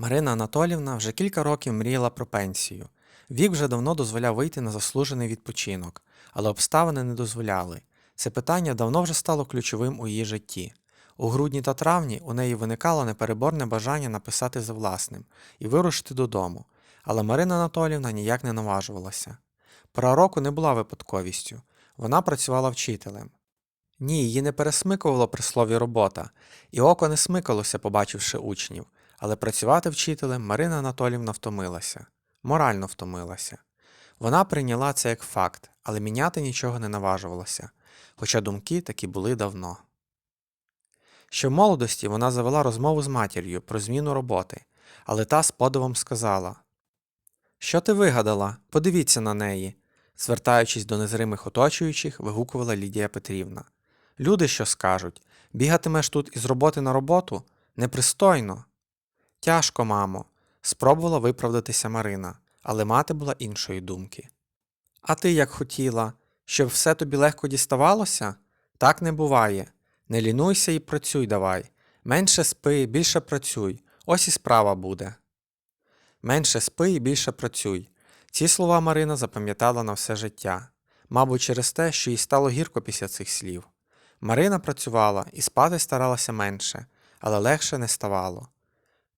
Марина Анатолівна вже кілька років мріяла про пенсію. Вік вже давно дозволяв вийти на заслужений відпочинок, але обставини не дозволяли. Це питання давно вже стало ключовим у її житті. У грудні та травні у неї виникало непереборне бажання написати за власним і вирушити додому, але Марина Анатолівна ніяк не наважувалася. Пора року не була випадковістю, вона працювала вчителем. Ні, її не пересмикувало при слові робота, і око не смикалося, побачивши учнів, але працювати вчителем Марина Анатолівна втомилася, морально втомилася. Вона прийняла це як факт, але міняти нічого не наважувалася, хоча думки такі були давно. Ще в молодості вона завела розмову з матір'ю про зміну роботи, але та з подивом сказала: Що ти вигадала? Подивіться на неї. Звертаючись до незримих оточуючих, вигукувала Лідія Петрівна. Люди що скажуть? Бігатимеш тут із роботи на роботу? Непристойно. Тяжко, мамо, спробувала виправдатися Марина, але мати була іншої думки. А ти як хотіла, щоб все тобі легко діставалося? Так не буває. Не лінуйся і працюй давай. Менше спи, більше працюй. Ось і справа буде. Менше спи і більше працюй. Ці слова Марина запам'ятала на все життя, мабуть, через те, що їй стало гірко після цих слів. Марина працювала і спати старалася менше, але легше не ставало.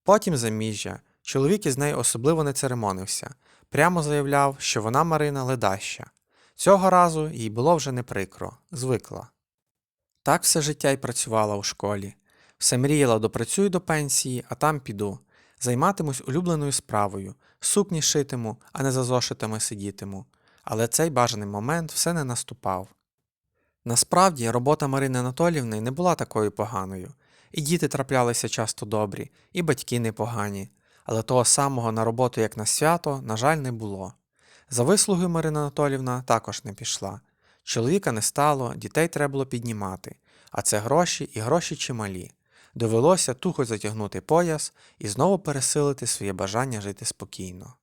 Потім заміжжя, чоловік із нею особливо не церемонився, прямо заявляв, що вона Марина ледаща. Цього разу їй було вже не прикро, звикла. Так все життя й працювала у школі. Все мріяла допрацюю до пенсії, а там піду. Займатимусь улюбленою справою, сукні шитиму, а не за зошитами сидітиму. Але цей бажаний момент все не наступав. Насправді, робота Марини Анатолівни не була такою поганою. І діти траплялися часто добрі, і батьки непогані, але того самого на роботу, як на свято, на жаль, не було. За вислугою Марина Анатолівна також не пішла. Чоловіка не стало, дітей треба було піднімати, а це гроші і гроші чималі. Довелося тухо затягнути пояс і знову пересилити своє бажання жити спокійно.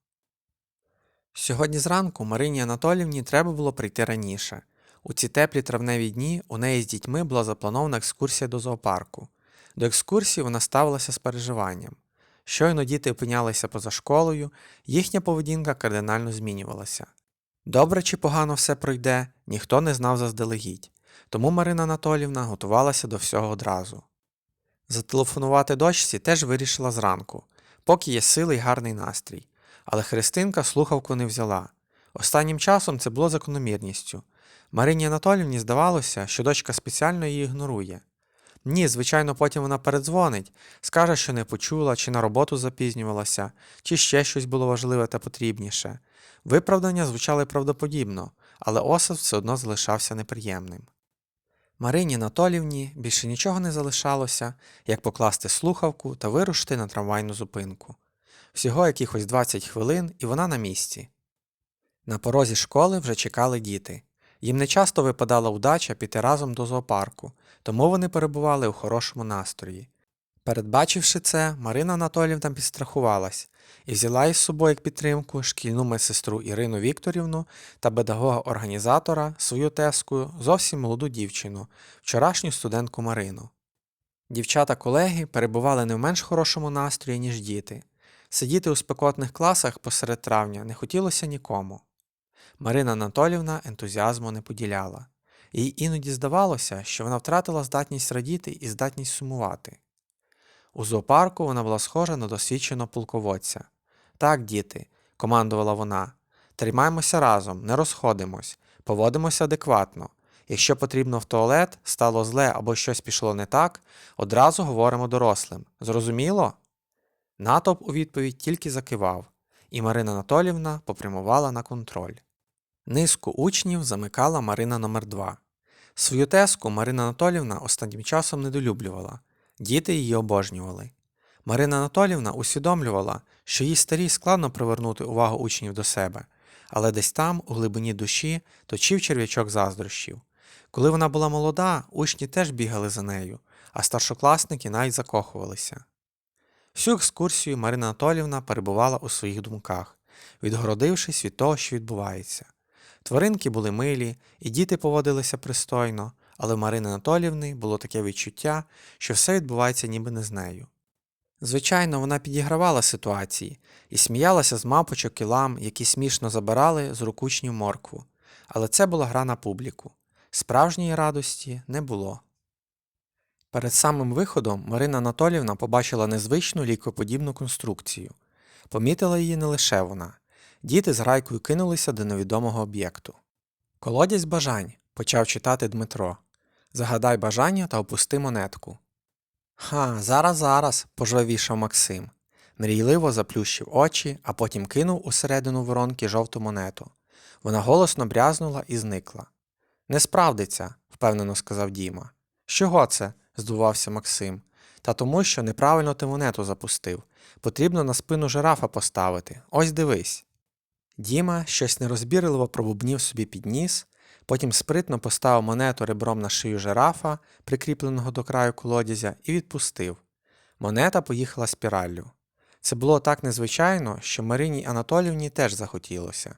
Сьогодні зранку Марині Анатолівні треба було прийти раніше. У ці теплі травневі дні у неї з дітьми була запланована екскурсія до зоопарку. До екскурсії вона ставилася з переживанням. Щойно діти опинялися поза школою, їхня поведінка кардинально змінювалася. Добре чи погано все пройде, ніхто не знав заздалегідь, тому Марина Анатолівна готувалася до всього одразу. Зателефонувати дочці теж вирішила зранку, поки є сили й гарний настрій. Але Христинка слухавку не взяла. Останнім часом це було закономірністю. Марині Анатолівні здавалося, що дочка спеціально її ігнорує. Ні, звичайно, потім вона передзвонить, скаже, що не почула, чи на роботу запізнювалася, чи ще щось було важливе та потрібніше. Виправдання звучали правдоподібно, але осад все одно залишався неприємним. Марині Анатолівні більше нічого не залишалося, як покласти слухавку та вирушити на трамвайну зупинку. Всього якихось 20 хвилин, і вона на місці. На порозі школи вже чекали діти. Їм не часто випадала удача піти разом до зоопарку, тому вони перебували у хорошому настрої. Передбачивши це, Марина Анатоліївна підстрахувалась і взяла із собою як підтримку шкільну медсестру Ірину Вікторівну та педагога-організатора свою тезку, зовсім молоду дівчину, вчорашню студентку Марину. Дівчата-колеги перебували не в менш хорошому настрої, ніж діти. Сидіти у спекотних класах посеред травня не хотілося нікому. Марина Анатолівна ентузіазму не поділяла. Їй іноді здавалося, що вона втратила здатність радіти і здатність сумувати. У зоопарку вона була схожа на досвідченого полководця. Так, діти, командувала вона, тримаймося разом, не розходимось, поводимося адекватно. Якщо потрібно в туалет, стало зле або щось пішло не так, одразу говоримо дорослим. Зрозуміло? Натовп у відповідь тільки закивав, і Марина Анатолівна попрямувала на контроль. Низку учнів замикала Марина номер 2 Свою тезку Марина Анатолівна останнім часом недолюблювала, діти її обожнювали. Марина Анатолівна усвідомлювала, що їй старій складно привернути увагу учнів до себе, але десь там, у глибині душі, точив черв'ячок заздрощів. Коли вона була молода, учні теж бігали за нею, а старшокласники навіть закохувалися. Всю екскурсію Марина Анатолівна перебувала у своїх думках, відгородившись від того, що відбувається. Тваринки були милі, і діти поводилися пристойно, але в Марини Анатолівни було таке відчуття, що все відбувається ніби не з нею. Звичайно, вона підігравала ситуації і сміялася з мапочок і лам, які смішно забирали з рук учнів моркву. Але це була гра на публіку. Справжньої радості не було. Перед самим виходом Марина Анатоліївна побачила незвичну лікоподібну конструкцію. Помітила її не лише вона. Діти з грайкою кинулися до невідомого об'єкту. Колодязь бажань почав читати Дмитро. Загадай бажання та опусти монетку. Ха, зараз, зараз, пожвавішав Максим. Мрійливо заплющив очі, а потім кинув усередину воронки жовту монету. Вона голосно брязнула і зникла. Не справдиться, впевнено сказав Діма. З чого це? здивувався Максим. Та тому, що неправильно ти монету запустив. Потрібно на спину жирафа поставити. Ось дивись. Діма щось нерозбірливо пробубнів собі під ніс, потім спритно поставив монету ребром на шию жирафа, прикріпленого до краю колодязя, і відпустив. Монета поїхала спіраллю. Це було так незвичайно, що Марині Анатолівні теж захотілося.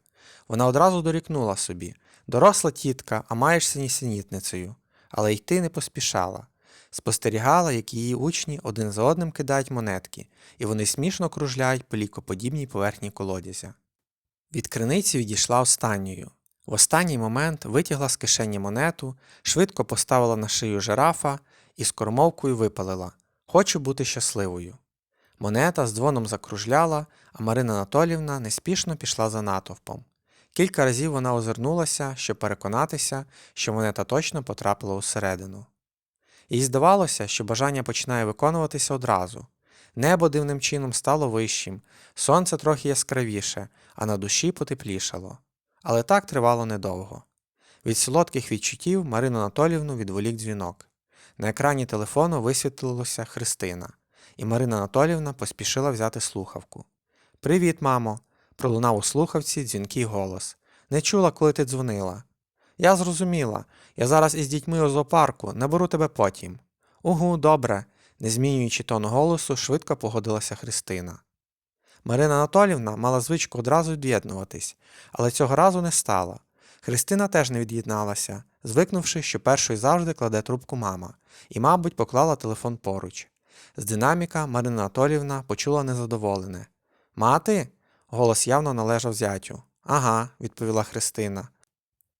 Вона одразу дорікнула собі доросла тітка, а маєшся нісенітницею, але йти не поспішала. Спостерігала, як її учні один за одним кидають монетки, і вони смішно кружляють по лікоподібній поверхні колодязя. Від криниці відійшла останньою. В останній момент витягла з кишені монету, швидко поставила на шию жирафа і з кормовкою випалила Хочу бути щасливою. Монета з дзвоном закружляла, а Марина Анатолівна неспішно пішла за натовпом. Кілька разів вона озирнулася, щоб переконатися, що монета точно потрапила усередину. Їй здавалося, що бажання починає виконуватися одразу. Небо дивним чином стало вищим, сонце трохи яскравіше, а на душі потеплішало. Але так тривало недовго. Від солодких відчуттів Марину Анатолівну відволік дзвінок. На екрані телефону висвітлилося Христина, і Марина Анатолівна поспішила взяти слухавку. Привіт, мамо! пролунав у слухавці дзвінкий голос. Не чула, коли ти дзвонила. Я зрозуміла. Я зараз із дітьми у зоопарку, наберу тебе потім. Угу, добре, не змінюючи тону голосу, швидко погодилася Христина. Марина Анатолівна мала звичку одразу від'єднуватись, але цього разу не стала. Христина теж не від'єдналася, звикнувши, що першою завжди кладе трубку мама, і, мабуть, поклала телефон поруч. З динаміка Марина Анатолівна почула незадоволене. Мати? Голос явно належав зятю. Ага, відповіла Христина.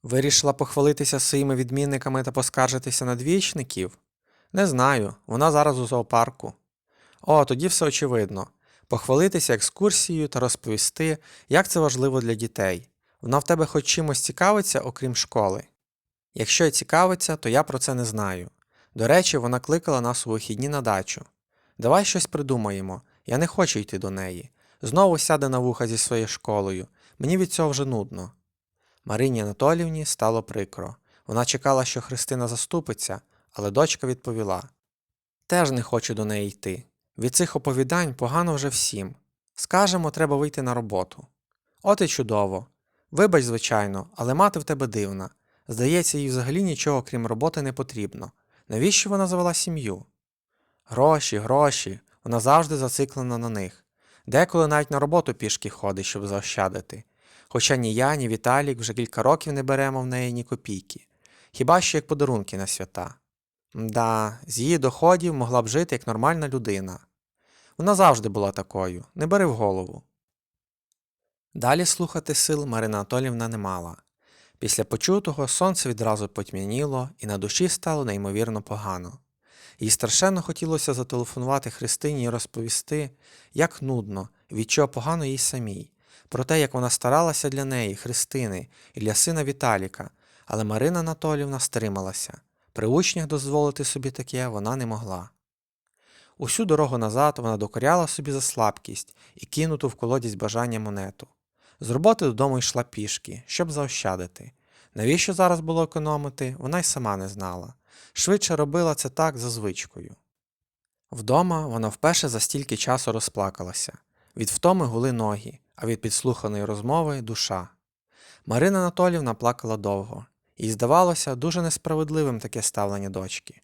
Вирішила похвалитися своїми відмінниками та поскаржитися на двічників? Не знаю, вона зараз у зоопарку. О, тоді все очевидно. Похвалитися екскурсією та розповісти, як це важливо для дітей. Вона в тебе хоч чимось цікавиться, окрім школи. Якщо й цікавиться, то я про це не знаю. До речі, вона кликала нас у вихідні на дачу. Давай щось придумаємо, я не хочу йти до неї. Знову сяде на вуха зі своєю школою. Мені від цього вже нудно. Марині Анатолівні стало прикро. Вона чекала, що Христина заступиться, але дочка відповіла: Теж не хочу до неї йти. Від цих оповідань погано вже всім. Скажемо, треба вийти на роботу. От і чудово. Вибач, звичайно, але мати в тебе дивна. Здається, їй взагалі нічого крім роботи не потрібно. Навіщо вона завела сім'ю? Гроші, гроші, вона завжди зациклена на них. Деколи навіть на роботу пішки ходить, щоб заощадити. Хоча ні я, ні Віталік вже кілька років не беремо в неї ні копійки. Хіба що як подарунки на свята. Да, з її доходів могла б жити як нормальна людина. Вона завжди була такою, не бери в голову. Далі слухати сил Марина Анатолівна не мала. Після почутого сонце відразу потьмяніло, і на душі стало неймовірно погано. Їй страшенно хотілося зателефонувати Христині і розповісти, як нудно, від чого погано їй самій, про те, як вона старалася для неї, Христини, і для сина Віталіка, але Марина Анатолівна стрималася. При учнях дозволити собі таке вона не могла. Усю дорогу назад вона докоряла собі за слабкість і кинуту в колодязь бажання монету. З роботи додому йшла пішки, щоб заощадити. Навіщо зараз було економити, вона й сама не знала. Швидше робила це так за звичкою. Вдома вона вперше за стільки часу розплакалася. Від втоми гули ноги, а від підслуханої розмови душа. Марина Анатолівна плакала довго, їй здавалося дуже несправедливим таке ставлення дочки.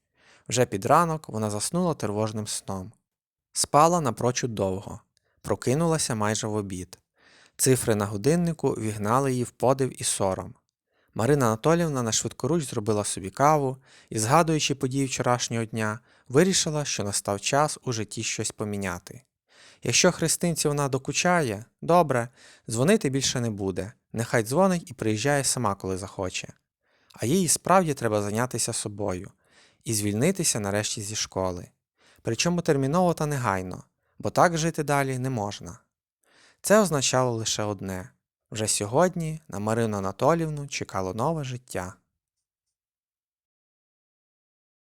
Вже під ранок вона заснула тривожним сном. Спала напрочуд довго, прокинулася майже в обід. Цифри на годиннику вігнали її в подив і сором. Марина Анатолівна на швидкоруч зробила собі каву і, згадуючи події вчорашнього дня, вирішила, що настав час у житті щось поміняти. Якщо христинці вона докучає, добре, дзвонити більше не буде. Нехай дзвонить і приїжджає сама, коли захоче. А їй справді треба зайнятися собою і звільнитися нарешті зі школи. Причому терміново та негайно, бо так жити далі не можна. Це означало лише одне вже сьогодні на Марину Анатолівну чекало нове життя.